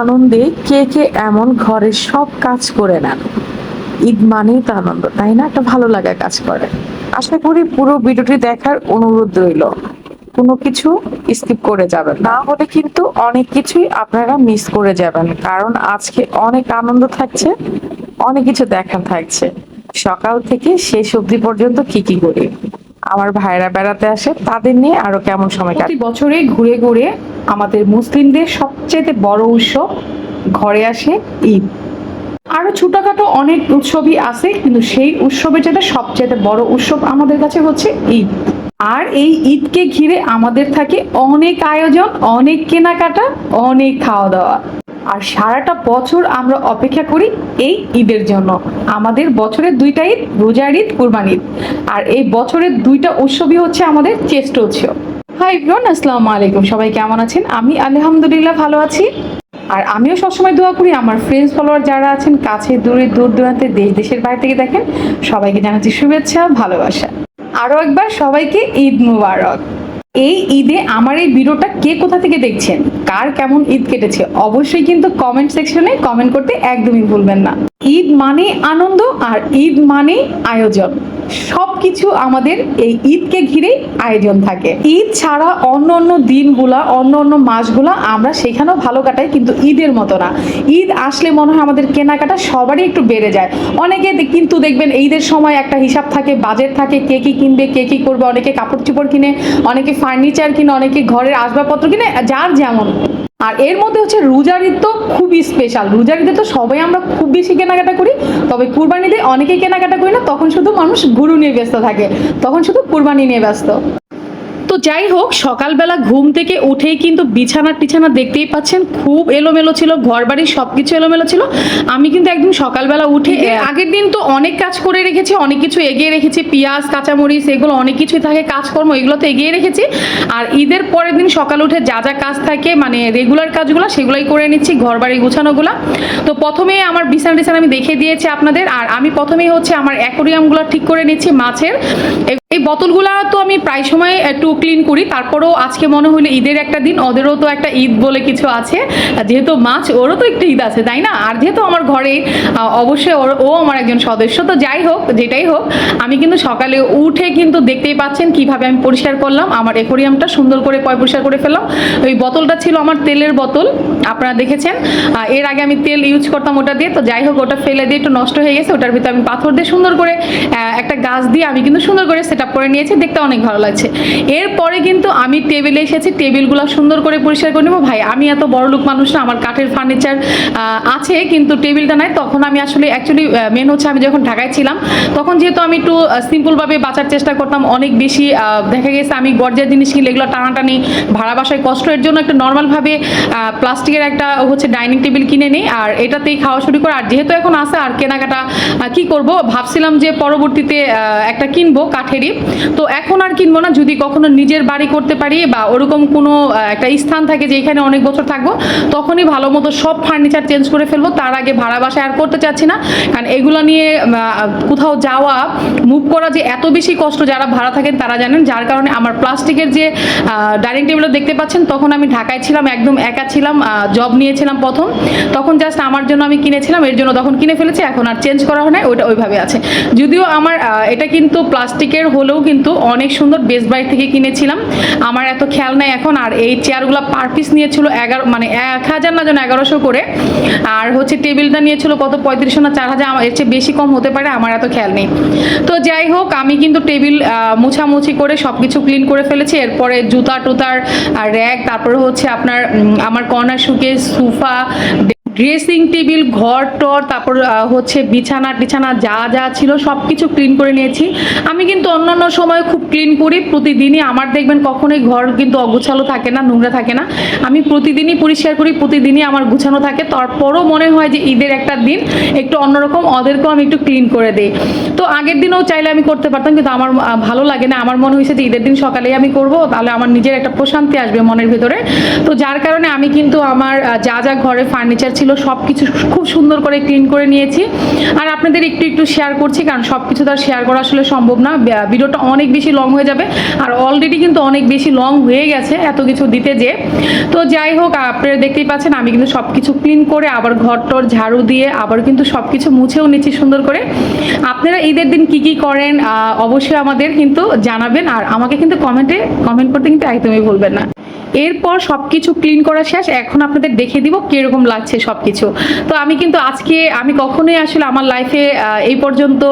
আনন্দে কে কে এমন ঘরের সব কাজ করে নেন। ঈদ মানেই তো আনন্দ, তাই না? একটা ভালো লাগা কাজ করে। আশা করি পুরো ভিডিওটি দেখার অনুরোধ রইল। কোনো কিছু স্কিপ করে যাবেন। না হলে কিন্তু অনেক কিছুই আপনারা মিস করে যাবেন। কারণ আজকে অনেক আনন্দ থাকছে, অনেক কিছু দেখার থাকছে। সকাল থেকে শেষ অবধি পর্যন্ত কি কি করি? আমার ভাইরা বেড়াতে আসে, তাদের নিয়ে আরও কেমন সময় কাটে? বছরে ঘুরে ঘুরে আমাদের মুসলিমদের সবচেয়ে বড় উৎসব ঘরে আসে ঈদ। আরও ছোটখাটো অনেক উৎসবই আছে, কিন্তু সেই উৎসবের যেটা সবচেয়ে বড় উৎসব আমাদের কাছে হচ্ছে ঈদ। আর এই ঈদকে ঘিরে আমাদের থাকে অনেক আয়োজন, অনেক কেনাকাটা, অনেক খাওয়া দাওয়া। আর সারাটা বছর আমরা অপেক্ষা করি এই ঈদের জন্য। আমাদের বছরের দুইটা ঈদ, রোজার ঈদ কুরবান ঈদ। আর এই বছরের দুইটা উৎসবই হচ্ছে আমাদের চেষ্ট উৎসব। হাই ব্রন আসসালামু আলাইকুম। সবাই কেমন আছেন? আমি আলহামদুলিল্লাহ ভালো আছি। আর আমিও সবসময় দোয়া করি আমার ফ্রেন্ডস ফলোয়ার যারা আছেন, কাছে দূরে, দূর দূরান্তে, দেশ, দেশের বাইরে থেকে দেখেন, সবাইকে জানাচ্ছি শুভেচ্ছা, ভালোবাসা। আরও একবার সবাইকে ঈদ মুবারক। এই ঈদে আমার এই ভিডিওটা কে কোথা থেকে দেখছেন? কার কেমন ঈদ কেটেছে? অবশ্যই কিন্তু কমেন্ট সেকশনে কমেন্ট করতে একদমই ভুলবেন না। ঈদ মানে আনন্দ আর ঈদ মানে আয়োজন। সবকিছু আমাদের এই ঈদকে ঘিরেই আয়োজন থাকে। ঈদ ছাড়া অন্য অন্য দিনগুলা, অন্য অন্য মাসগুলা আমরা সেখানেও ভালো কাটাই, কিন্তু ঈদের মতো না। ঈদ আসলে মনে হয় আমাদের কেনাকাটা সবারই একটু বেড়ে যায়। অনেকে কিন্তু দেখবেন ঈদের সময় একটা হিসাব থাকে, বাজেট থাকে, কে কী কিনবে, কে কী করবে, অনেকে কাপড় চোপড় কিনে, অনেকে ফার্নিচার কিনে, অনেকে ঘরের আসবাবপত্র কিনে, যার যেমন। আর এর মধ্যে হচ্ছে রোজার ঈদ তো খুবই স্পেশাল রোজার ঈদে তো সবাই আমরা খুব বেশি কেনাকাটা করি, তবে কুরবানিতে অনেকেই কেনাকাটা করি না, তখন শুধু মানুষ গুরু নিয়ে ব্যস্ত থাকে, তখন শুধু কুরবানি নিয়ে ব্যস্ত। তো যাই হোক সকালবেলা ঘুম থেকে উঠেই কিন্তু বিছানা টিছানা দেখতেই পাচ্ছেন খুব এলোমেলো ছিল ঘর বাড়ির সব কিছু এলোমেলো ছিল। আমি কিন্তু একদম সকালবেলা উঠে আগের দিন তো অনেক কাজ করে রেখেছি অনেক কিছু এগিয়ে রেখেছি পেঁয়াজ কাঁচামরিচ এগুলো অনেক কিছুই থাকে কাজকর্ম এগুলো তো এগিয়ে রেখেছি। আর ঈদের পরের দিন সকাল উঠে যা যা কাজ থাকে মানে রেগুলার কাজগুলো সেগুলোই করে নিচ্ছি ঘর বাড়ি গুছানোগুলো। তো প্রথমে আমার বিছানা টিছানা আমি দেখে দিয়েছি আপনাদের আর আমি প্রথমেই হচ্ছে আমার অ্যাকোরিয়ামগুলো ঠিক করে নিচ্ছি মাছের। এই বোতলগুলা তো আমি প্রায় সময় একটু ক্লিন করি, তারপরেও আজকে মনে হলো ঈদের একটা দিন, ওদেরও তো একটা ঈদ বলে কিছু আছে। যেহেতু মাছ, ওরও তো একটা ঈদ আছে, তাই না? আর যেহেতু আমার ঘরে অবশ্যই ওর- ও আমার একজন সদস্য, তো যাই হোক, যেটাই হোক, আমি কিন্তু সকালে উঠে কিন্তু দেখতেই পাচ্ছেন কীভাবে আমি পরিষ্কার করলাম। আমার একুরিয়ামটা সুন্দর করে পয় পরিষ্কার করে ফেললাম। ওই বোতলটা ছিল আমার তেলের বোতল, আপনারা দেখেছেন। এর আগে আমি তেল ইউজ করতাম ওটা দিয়ে, তো যাই হোক, ওটা ফেলে দিয়ে একটু নষ্ট হয়ে গেছে, ওটার ভিতরে আমি পাথর দিয়ে সুন্দর করে একটা গাছ দিয়ে আমি কিন্তু সুন্দর করে সেট করে নিয়েছে, দেখতে অনেক ভালো লাগছে। এরপরে কিন্তু আমি টেবিলে এসেছি টেবিলগুলো সুন্দর করে পরিষ্কার করে নেব। ভাই, আমি এত বড় লোক মানুষ না, আমার কাঠের ফার্নিচার আছে, কিন্তু টেবিলটা নাই। তখন আমি আসলে অ্যাকচুয়ালি মেন হচ্ছে আমি যখন ঢাকায় ছিলাম, তখন যেহেতু আমি একটু সিম্পলভাবে বাঁচার চেষ্টা করতাম, অনেক বেশি দেখা গেছে আমি গর্জার জিনিস কিনলে এগুলো টানাটানি, ভাড়া বাসায় কষ্ট এর জন্য একটা নর্মালভাবে প্লাস্টিকের একটা হচ্ছে ডাইনিং টেবিল কিনে নিই, আর এটাতেই খাওয়া শুরু করে, আর যেহেতু এখন আছে, আর কেনাকাটা কি করব? ভাবছিলাম যে পরবর্তীতে একটা কিনবো কাঠেরই। তো এখন আর কিনবো না, যদি কখনো নিজের বাড়ি করতে পারি বা ওরকম কোনো একটা স্থান থাকে যে এখানে অনেক বছর থাকব, তখনই ভালো মতো সব ফার্নিচার চেঞ্জ করে ফেলব। তার আগে ভাড়া বাসায় আর করতে চাচ্ছি না। কারণ এগুলো নিয়ে কোথাও যাওয়া মুভ করা যে এত বেশি কষ্ট, যারা ভাড়া থাকেন তারা জানেন। যার কারণে আমার প্লাস্টিকের যে ডাইনিং টেবিলও দেখতে পাচ্ছেন, তখন আমি ঢাকায় ছিলাম, একদম একা ছিলাম জব নিয়েছিলাম প্রথম। তখন জাস্ট আমার জন্য আমি কিনেছিলাম, এর জন্য তখন কিনে ফেলেছি, এখন আর চেঞ্জ করা হয় না ওইটা ওইভাবে আছে। যদিও আমার এটা কিন্তু প্লাস্টিকের হলেও কিন্তু অনেক সুন্দর বেস্ট বাই থেকে কিনেছিলাম। আমার এত খেয়াল নাই এখন, আর এই চেয়ারগুলো পার পিস নিয়েছিল এগারো মানে এক হাজার না যেন এগারোশো করে। আর হচ্ছে টেবিলটা নিয়েছিল কত? পঁয়ত্রিশশো না চার হাজার এর চেয়ে বেশি কম হতে পারে, আমার এত খেয়াল নেই। তো যাই হোক, আমি কিন্তু টেবিল মুছামুছি করে সব কিছু ক্লিন করে ফেলেছি। এরপরে জুতা টুতার র্যাক তারপরে হচ্ছে আপনার আমার কর্নার শুকে সোফা ড্রেসিং টেবিল, ঘর, টর, তারপর হচ্ছে বিছানা, টিছানা যা যা ছিল সব কিছু ক্লিন করে নিয়েছি। আমি কিন্তু অন্যান্য সময় খুব ক্লিন করি, প্রতিদিনই আমার দেখবেন কখনোই ঘর কিন্তু অগুছালো থাকে না, নোংরা থাকে না। আমি প্রতিদিনই পরিষ্কার করি, প্রতিদিনই আমার গুছানো থাকে। তারপরও মনে হয় যে ঈদের একটা দিন, একটু অন্যরকম, ওদেরকেও আমি একটু ক্লিন করে দিই। তো আগের দিনও চাইলে আমি করতে পারতাম, কিন্তু আমার ভালো লাগে না। আমার মনে হয়েছে যে ঈদের দিন সকালেই আমি করব, তাহলে আমার নিজের একটা প্রশান্তি আসবে মনের ভিতরে। তো যার কারণে আমি কিন্তু আমার যা যা ঘরে ফার্নিচার ছিল সব কিছু খুব সুন্দর করে ক্লিন করে নিয়েছি। আর আপনাদের একটু একটু শেয়ার করছি, কারণ সব কিছু তো আর শেয়ার করা আসলে সম্ভব না। ভিডিওটা অনেক বেশি লং হয়ে যাবে। আর অলরেডি কিন্তু অনেক বেশি লং হয়ে গেছে এত কিছু দিতে যে। তো যাই হোক, আপনারা দেখতেই পাচ্ছেন, আমি কিন্তু সব কিছু ক্লিন করে আবার ঘর টর ঝাড়ু দিয়ে আবার কিন্তু সব কিছু মুছেও নিচ্ছি সুন্দর করে। আপনারা ঈদের দিন কি কি করেন অবশ্যই আমাদের কিন্তু জানাবেন। আর আমাকে কিন্তু কমেন্টে কমেন্ট করতে কিন্তু একদমই ভুলবেন না। এরপর সব কিছু ক্লিন করা শেষ। এখন আপনাদের দেখে দিব কীরকম লাগছে সব কিছু তো আমি কিন্তু আজকে আমি কখনোই আসলে আমার লাইফে এই পর্যন্ত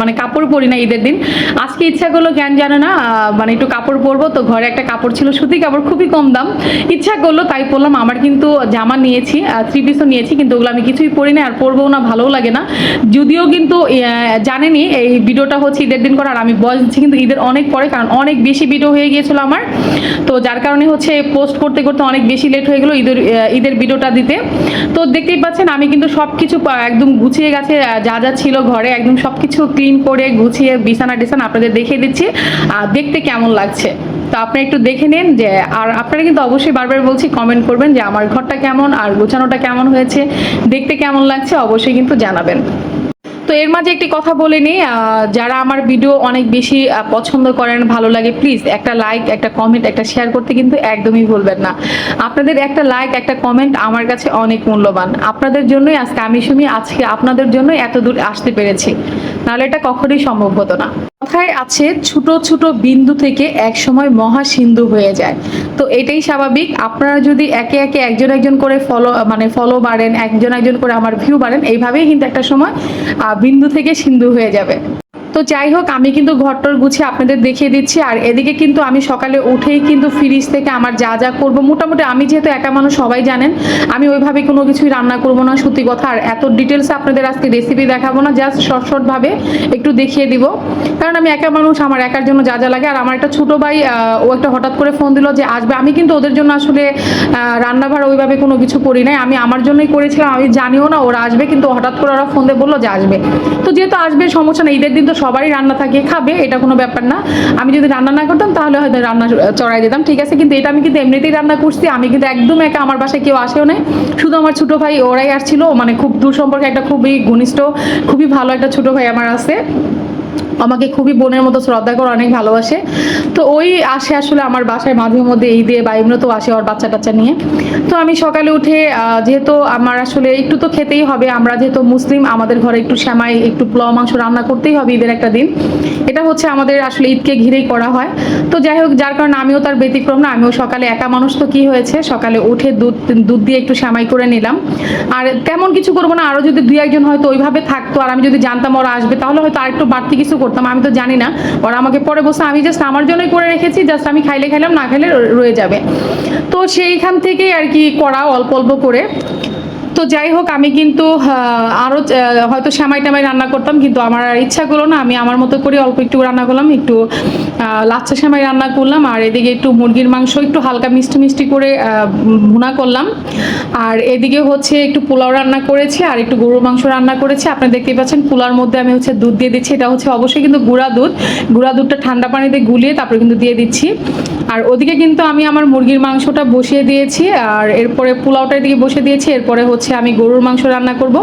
মানে কাপড় পরি না ঈদের দিন। আজকে ইচ্ছা করল জ্ঞান জানে না মানে একটু কাপড় পরবো। তো ঘরে একটা কাপড় ছিল সুতি কাপড় খুবই কম দাম। ইচ্ছা করল তাই পরলাম। আমার কিন্তু জামা নিয়েছি থ্রি পিসও নিয়েছি কিন্তু ওগুলো আমি কিছুই পরি না আর পরবো না ভালোও লাগে না। যদিও কিন্তু আহ, জানেনই এই ভিডিওটা হচ্ছে ঈদের দিন করা আর আমি বয়স কিন্তু ঈদের অনেক পরে কারণ অনেক বেশি ভিডিও হয়ে গিয়েছিল আমার। তো যার কারণে হচ্ছে পোস্ট করতে করতে অনেক বেশি লেট হয়ে গেলো ঈদের ঈদের ভিডিওটা দিতে। তো দেখতেই পাচ্ছেন, আমি কিন্তু সব কিছু একদম গুছিয়ে গেছে যা যা ছিল ঘরে, একদম সব কিছু ক্লিন করে গুছিয়ে বিছানা টিছানা আপনাদের দেখিয়ে দিচ্ছি। দেখতে কেমন লাগছে? তো আপনি একটু দেখে নিন যে, আর আপনারা কিন্তু অবশ্যই বারবার বলছি কমেন্ট করবেন যে, আমার ঘরটা কেমন আর গোছানোটা কেমন হয়েছে, দেখতে কেমন লাগছে অবশ্যই কিন্তু জানাবেন। তো এর মাঝে একটি কথা বলে নিই যারা আমার ভিডিও অনেক বেশি পছন্দ করেন, ভালো লাগে প্লিজ একটা লাইক একটা কমেন্ট একটা শেয়ার করতে কিন্তু একদমই ভুলবেন না। আপনাদের একটা লাইক একটা কমেন্ট আমার কাছে অনেক মূল্যবান। আপনাদের জন্যই আজকে আমি সুমি, আজকে আপনাদের জন্যই এত দূর আসতে পেরেছি। নাহলে এটা কখনোই সম্ভব হতো না। কথায় আছে, ছোট ছোট বিন্দু থেকে এক সময় মহা সিন্ধু হয়ে যায়। তো এটাই স্বাভাবিক। আপনারা যদি একে একে একজন একজন করে ফলো মানে ফলো বাড়েন একজন একজন করে আমার ভিউ বাড়েন এইভাবেই কিন্তু একটা সময় বিন্দু থেকে সিন্ধু হয়ে যাবে। তো যাই হোক, আমি কিন্তু ঘরটর গুছিয়ে আপনাদের দেখিয়ে দিচ্ছি। আর এদিকে কিন্তু আমি সকালে উঠেই কিন্তু ফ্রিজ থেকে আমার যা যা করব, মোটামুটি আমি যেহেতু একা মানুষ, সবাই জানেন, আমি ওইভাবে কোনো কিছুই রান্না করব না, সত্যি কথা। আর এত ডিটেলসে আপনাদের আজকে রেসিপি দেখাবো না জাস্ট শর্ট শর্ট ভাবে একটু দেখিয়ে দিব। কারণ আমি একা মানুষ, আমার একার জন্য যা যা লাগে। আর আমার একটা ছোটো ভাই ও একটা হঠাৎ করে ফোন দিল যে, আসবে? আমি কিন্তু ওদের জন্য আসলে রান্না ভাড়া ওইভাবে কোনো কিছু করি নাই। আমি আমার জন্যই করেছিলাম, আমি জানিও না ওরা আসবে, কিন্তু হঠাৎ করে ওরা ফোন দিয়ে বলল যে, আসবে। তো যেহেতু আসবে, সমস্যা নেই। ঈদের দিন তো সবারই রান্না থাকে, খাবে, এটা কোনো ব্যাপার না। আমি যদি রান্না না করতাম, তাহলে হয়তো রান্না চড়াই দিতাম, ঠিক আছে? কিন্তু এটা আমি কিন্তু এমনিতেই রান্না করছি, আমি কিন্তু একদম একা, আমার বাসায় কেউ আসেও নাই। শুধু আমার ছোটো ভাই, ওরাই আসছিল মানে খুব দূর সম্পর্কে একটা খুবই ঘনিষ্ঠ, খুবই ভালো একটা ছোটো ভাই আমার আছে। আমাকে খুবই বোনের মতো শ্রদ্ধা করে অনেক ভালোবাসে। তো ওই আসে আসলে আমার বাসায় মাঝে মধ্যে ঈদে বা এমনিতেও আসে ওর বাচ্চা টাচ্চা নিয়ে। তো আমি সকালে উঠে যেহেতু আমার আসলে একটু তো খেতেই হবে, আমরা যেহেতু মুসলিম, আমাদের ঘরে একটু শ্যামাই একটু পোলাও, মাংস রান্না করতেই হবে ঈদের একটা দিন। এটা হচ্ছে আমাদের আসলে ঈদকে ঘিরেই করা হয়। তো যাই হোক, যার কারণে আমিও তার ব্যতিক্রম না, আমিও সকালে একা মানুষ তো কি হয়েছে? সকালে উঠে দুধ দুধ দিয়ে একটু শ্যামাই করে নিলাম। আর তেমন কিছু করব না আরও যদি দুই একজন হয়তো ওইভাবে থাকতো, আর আমি যদি জানতাম ওরা আসবে, তাহলে হয়তো আর একটু বাড়তি কিছু করতাম, আমি তো জানি না। ওর আমাকে পরে বসে আমি জাস্ট আমার জন্যই করে রেখেছি জাস্ট আমি খাইলে খাইলাম, না খাইলে রয়ে যাবে। তো সেইখান থেকেই আর কি করা, অল্প অল্প করে। তো যাই হোক আমি কিন্তু আহ, আরও হয়তো শ্যামাই টামাই রান্না করতাম কিন্তু আমার আর ইচ্ছা করল না। আমি আমার মতো করে অল্প একটু রান্না করলাম একটু লাচ্চা শ্যামাই রান্না করলাম আর এদিকে একটু মুরগির মাংস একটু হালকা মিষ্টি মিষ্টি করে ভুনা করলাম। আর এদিকে হচ্ছে একটু পোলাও রান্না করেছি আর একটু গরুর মাংস রান্না করেছি। আপনি দেখতেই পাচ্ছেন পোলার মধ্যে আমি হচ্ছে দুধ দিয়ে দিচ্ছি। এটা হচ্ছে অবশ্যই কিন্তু গুঁড়া দুধ। গুঁড়া দুধটা ঠান্ডা পানিতে গুলিয়ে তারপরে কিন্তু দিয়ে দিচ্ছি। আর ওদিকে কিন্তু আমি আমার মুরগির মাংসটা বসিয়ে দিয়েছি আর এরপরে পোলাওটা এদিকে বসিয়ে দিয়েছি এরপরে হচ্ছে আমি গরুর মাংস রান্না করব।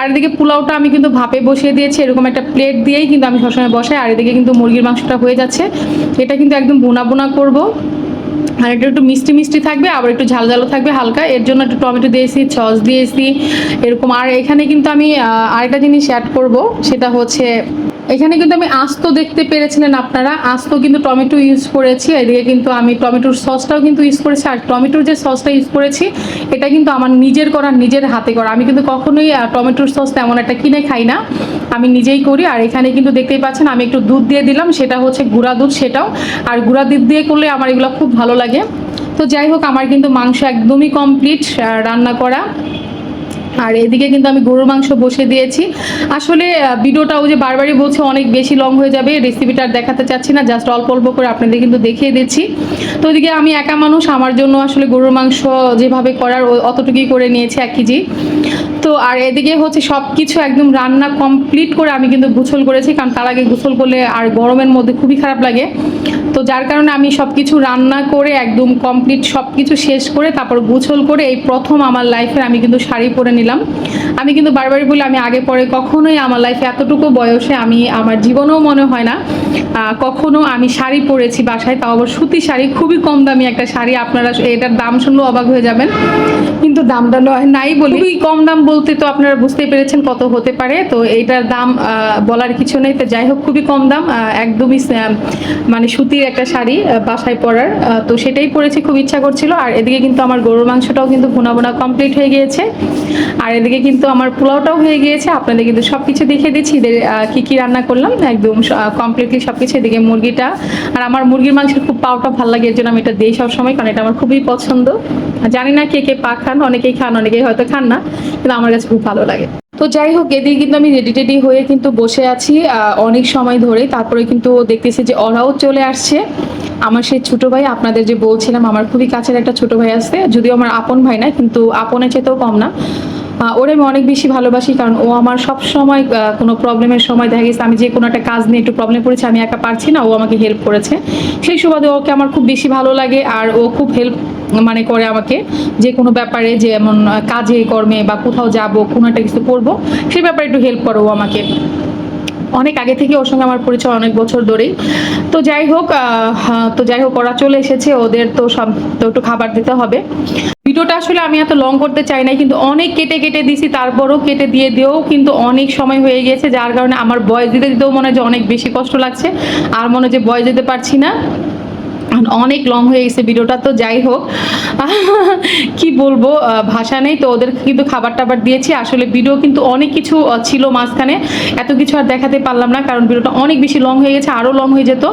আর এদিকে পোলাওটা আমি কিন্তু ভাপে বসিয়ে দিয়েছি, এরকম একটা প্লেট দিয়েই কিন্তু আমি সবসময় বসাই। আর এদিকে কিন্তু মুরগির মাংসটা হয়ে যাচ্ছে। এটা কিন্তু একদম বোনা বোনা করব। আর এটা একটু মিষ্টি মিষ্টি থাকবে, আবার একটু ঝাল ঝালও থাকবে হালকা। এর জন্য একটু টমেটো দিয়েছি, সস দিয়েছি, এরকম। আর এখানে কিন্তু আমি আরেকটা জিনিস অ্যাড করব, সেটা হচ্ছে এখানে কিন্তু আমি আস্ত দেখতে পেরেছিলেন আপনারা। আস্ত কিন্তু টমেটো ইউজ করেছি, এদিকে কিন্তু আমি টমেটোর সসটাও কিন্তু ইউজ করেছি। আর টমেটোর যে সসটা ইউজ করেছি, এটা কিন্তু আমার নিজের করা, নিজের হাতে করা। আমি কিন্তু কখনোই টমেটোর সস তেমন একটা কিনে খাই না। আমি নিজেই করি। আর এখানে কিন্তু দেখতেই পাচ্ছেন, আমি একটু দুধ দিয়ে দিলাম, সেটা হচ্ছে গুঁড়া দুধ সেটাও। আর গুঁড়া দুধ দিয়ে করলে আমার এগুলো খুব ভালো লাগে। তো যাই হোক, আমার কিন্তু মাংস একদমই কমপ্লিট রান্না করা। আর এদিকে কিন্তু আমি গরুর মাংস বসে দিয়েছি। আসলে ভিডিওটা ও যে বারবারই বলছে, অনেক বেশি লং হয়ে যাবে রেসিপিটা দেখাতে চাচ্ছি না জাস্ট অল্প অল্প করে আপনাদের কিন্তু দেখিয়ে দিচ্ছি। তো ওইদিকে আমি একা মানুষ, আমার জন্য আসলে গরুর মাংস যেভাবে করার অতটুকুই করে নিয়েছি এক কেজি। তো, আর এদিকে হচ্ছে সব কিছু একদম রান্না কমপ্লিট করে আমি কিন্তু গোসল করেছি, কারণ তার আগে গোসল করলে আর গরমের মধ্যে খুবই খারাপ লাগে। তো যার কারণে আমি সব কিছু রান্না করে একদম কমপ্লিট সব কিছু শেষ করে তারপর গোসল করে এই প্রথম আমার লাইফে আমি কিন্তু শাড়ি পরে নিলাম। আমি কিন্তু বারবারই বলি আমি আগে পরে কখনোই আমার লাইফে এতটুকু বয়সে আমি আমার জীবনেও মনে হয় না কখনো আমি শাড়ি পরেছি বাসায় তাও আবার সুতি শাড়ি খুবই কম দামি একটা শাড়ি আপনারা এটার দাম শুনলেও অবাক হয়ে যাবেন। কিন্তু দামটা নয় নাই বলি। খুবই কম দাম বলতে তো আপনারা বুঝতেই পেরেছেন কত হতে পারে তো এইটার দাম বলার কিছু নেই। তো যাই হোক খুবই কম দাম একদমই মানে সুতির একটা শাড়ি বাসায় পরার তো সেটাই পরেছি খুব ইচ্ছা করছিল। আর এদিকে কিন্তু আমার গরুর মাংসটাও কিন্তু ভুনা ভুনা কমপ্লিট হয়ে গিয়েছে। আর এদিকে কিন্তু আমার পোলাওটাও হয়ে গিয়েছে। আপনাদের কিন্তু সব কিছু দেখিয়ে দিচ্ছি। আহ, কি কি রান্না করলাম একদম কমপ্লিটলি সব কিছু এদিকে মুরগিটা। আর আমার মুরগির মাংসের খুব পাওটা ভালো লাগে এর জন্য আমি এটা দিই সবসময় কারণ এটা আমার খুবই পছন্দ। জানি না কে কে পা খান অনেকেই খান অনেকেই হয়তো খান না কিন্তু আমার কাছে খুব ভালো লাগে। তো যাই হোক এদিকে কিন্তু আমি রেডি টেডি হয়ে কিন্তু বসে আছি অনেক সময় ধরে। তারপরে কিন্তু দেখতেছি যে ওরাও চলে আসছে। আমার সেই ছোট ভাই আপনাদের যে বলছিলাম আমার খুবই কাছের একটা ছোট ভাই আছে যদিও আমার আপন ভাই না কিন্তু আপনের চেয়েতেও কম না। ওরে আমি অনেক বেশি ভালোবাসি কারণ ও আমার সব সময় কোনো প্রবলেমের সময় দেখা গেছে, আমি যে কোনো একটা কাজ নিয়ে একটু প্রবলেম পড়েছি আমি একা পারছি না, ও আমাকে হেল্প করেছে। সেই সুবাদে ওকে আমার খুব বেশি ভালো লাগে আর ও খুব হেল্প মানে করে আমাকে যে কোনো ব্যাপারে, যে এমন কাজে, কর্মে বা কোথাও যাব, কোনো একটা কিছু করব সেই ব্যাপারে একটু হেল্প করো আমাকে। অনেক আগে থেকে ওর সঙ্গে আমার পরিচয় অনেক বছর ধরেই। তো যাই হোক হ্যাঁ, তো যাই হোক ওরা চলে এসেছে ওদের তো সব তো একটু খাবার দিতে হবে। ভিডিওটা আসলে আমি এত লং করতে চাই নাই কিন্তু অনেক কেটে কেটে দিছি তারপরও কেটে দিয়ে দিয়েও কিন্তু অনেক সময় হয়ে গেছে যার কারণে আমার বয়স দিতে দিতেও মনে হয় যে অনেক বেশি কষ্ট লাগছে আর মনে হয় যে বয়স দিতে পারছি না। অনেক লং হয়ে গেছে ভিডিওটা, তো যাই হোক। কি বলব ভাষা নেই, তো ওদের কিন্তু খাবার টাবার দিয়েছি। আসলে ভিডিও কিন্তু অনেক কিছু ছিল মাঝখানে। এত কিছু আর দেখাতে পারলাম না, কারণ ভিডিওটা অনেক বেশি লং হয়ে গেছে আরও লং হয়ে যেত।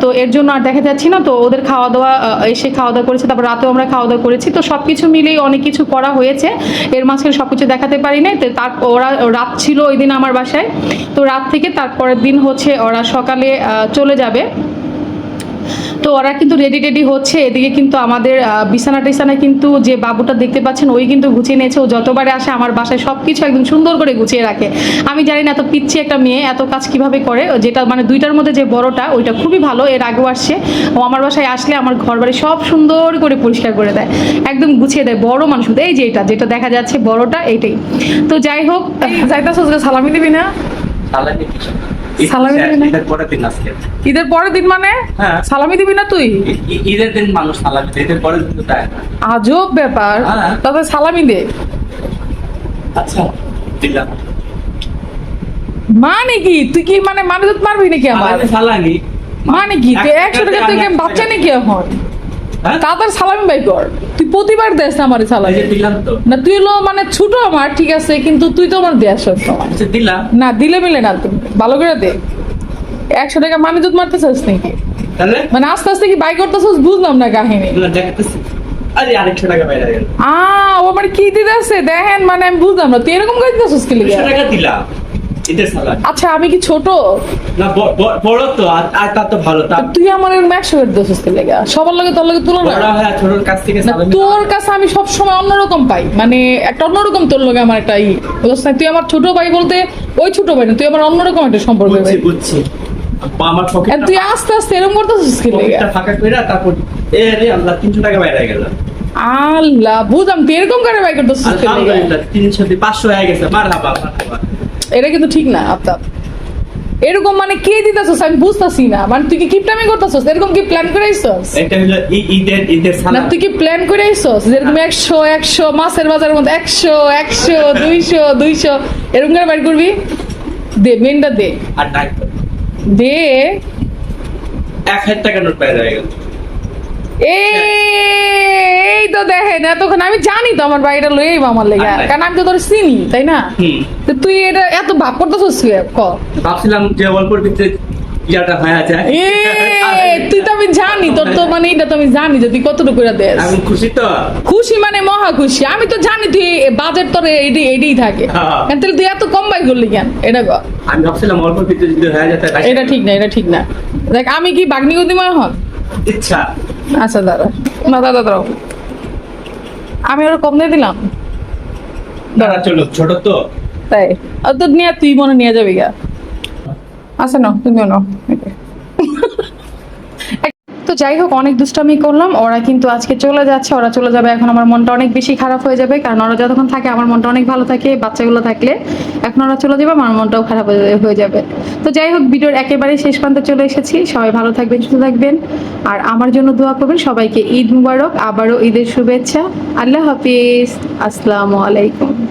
তো এর জন্য আর দেখা যাচ্ছি না, তো ওদের খাওয়া দাওয়া এসে খাওয়া দাওয়া করেছে, তারপর রাতেও আমরা খাওয়া দাওয়া করেছি। তো সব কিছু মিলেই অনেক কিছু করা হয়েছে। এর মাঝখানে সব কিছু দেখাতে পারি নাই, তো তার, ওরা, রাত ছিল ওই দিন আমার বাসায়। তো রাত থেকে তারপরের দিন হচ্ছে ওরা সকালে চলে যাবে। তো ওরা কিন্তু রেডি টেডি হচ্ছে। এদিকে কিন্তু আমাদের বিছানা টিছানা কিন্তু যে বাবুটা দেখতে পাচ্ছেন ওই কিন্তু গুছিয়ে নিয়েছে। ও যতবারে আসে আমার বাসায় সব কিছু একদম সুন্দর করে গুছিয়ে রাখে। আমি জানি না এত পিচ্ছি একটা মেয়ে এত কাজ কীভাবে করে। ও যেটা মানে দুইটার মধ্যে যে বড়টা ওইটা খুবই ভালো এর আগেও আসছে। ও আমার বাসায় আসলে আমার ঘর বাড়ি সব সুন্দর করে পরিষ্কার করে দেয়। একদম গুছিয়ে দেয় বড় মানুষ এই যে এটা যেটা দেখা যাচ্ছে বড়টা এইটাই তো যাই হোক যাইতাছ সালামি দিবি না? সালামি সালামি দিবি না? ঈদের পরের দিন আজকে। ঈদের পরের দিন মানে? হ্যাঁ। সালামি দিবি না তুই? ঈদের দিন মানুষ সালামি দেয় ঈদের পরের দিন দেয় আজব ব্যাপার। হ্যাঁ। তবে সালামি দে। আচ্ছা দিলাম। মানে কি? তুই কি মানে মানুষ মারবি নাকি আমার? সালামি। মানে কি? তুই একশো টাকা তুই বাচ্চা নাকি এখন? হ্যাঁ? তাড়াতাড়ি সালামি বাই কর। তুই প্রতিবার দেস না আমার সালামি। না তুই হলো মানে ছোট আমার ঠিক আছে কিন্তু তুই তো আমার দেশ আচ্ছা না দিলে মিলে না তুমি ভালো করে দে। একশো টাকা মানে দুধ মারতেছিস নাকি? মানে আস্তে আস্তে কি বাই করতেছিস? বুঝলাম না কাহিনী। আরে আরেকশো টাকা বাইরে গেল। আ ও আমার কি দিতে দেখেন মানে আমি বুঝলাম না। তুই এরকম করে দিতেছিস কি লিগে? টাকা দিলাম আচ্ছা আমি কি ছোট? না ব- ব- বড় তো আর আর তার তো ভালো। তা তুই আমার এরকম একশো করে দিতেছিস কি লেগে? সবার লগে তোর লগে তুলনা। ছোটর কাছ থেকে তোর কাছে আমি সব সময় অন্যরকম পাই। মানে একটা অন্যরকম তোর লগে আমার একটা ই। তুই আমার ছোট ভাই বলতে ওই ছোট ভাই না তুই আমার অন্যরকম একটা সম্পর্ক বুঝছি বুঝছি। আমার তুই আস্তে আস্তে এরকম করতেছিস কি লেগে? ফাঁকা তারপর এ রে আল্লাহ তিনশো টাকা বাইরে গেল। আল্লাহ বুঝলাম তুই এরকম করে ভাই করতেছিস কি লেগে? হয়ে গেছে এটা কিন্তু ঠিক না আপনার এরকম মানে কে দিতেছস? আমি বুঝতাছি না। মানে তুই কি কিপটামি করতেছস? এরকম কি প্ল্যান করে আইছস? এটা হলো ঈদের ঈদের না তুই কি প্ল্যান করে আইছস? যেরকম 100 100 মাছের বাজারের মধ্যে 100 100 200 200 এরকম করে বাইর করবি? দে মেনটা দে। আর ডাক দে। এক হাজার টাকা নোট হয়ে গেল। এই তো দেখেন এতক্ষণ আমি জানি তো আমার বাড়িটা লই আইবা আমার লেগে। কারণ আমি তো তোর চিনি তাই না? তো তুই এটা এত ভাব করতেছিস কি? ভাবছিলাম যে অল্পর ভিতরে ইয়াটা হয়ে যায়। তুই তো আমি জানি তোর তো মানে এটা তো আমি জানি যে তুই কতটুকু দেস। আমি খুশি তো। খুশি মানে মহা খুশি। আমি তো জানি তুই বাজেট তোর এডি এডিই থাকে। হ্যাঁ। তাহলে তুই এত কম বাই করলি কেন? এটা কর আমি ভাবছিলাম অল্প ভিতরে যদি হয়ে যেত এটা ঠিক না এটা ঠিক না। দেখ আমি কি বাগনি গদিমা হন? ইচ্ছা। আচ্ছা দাদা না দাদা দাঁড়াও। আমি ওর কম দিয়ে দিলাম? দাঁড়া চলো ছোট তো। তাই? আর তোর নিয়ে তুই মনে নিয়ে যাবি গা। আচ্ছা না তুমিও নাও। তো যাই হোক, অনেক দুষ্টামি করলাম। ওরা কিন্তু আজকে চলে যাচ্ছে, ওরা চলে যাবে। এখন আমার মনটা অনেক বেশি খারাপ হয়ে যাবে, কারণ ওরা যতক্ষণ থাকে আমার মনটা অনেক ভালো থাকে, বাচ্চাগুলো থাকলে। এখন ওরা চলে যাবে, আমার মনটাও খারাপ হয়ে- যাবে তো যাই হোক, ভিডিওর একেবারে শেষ প্রান্তে চলে এসেছি। সবাই ভালো থাকবেন, সুস্থ থাকবেন। আর আমার জন্য দোয়া করবেন, সবাইকে ঈদ মুবারক, আবারও ঈদের শুভেচ্ছা। আল্লাহ হাফিজ। আসসালামু আলাইকুম।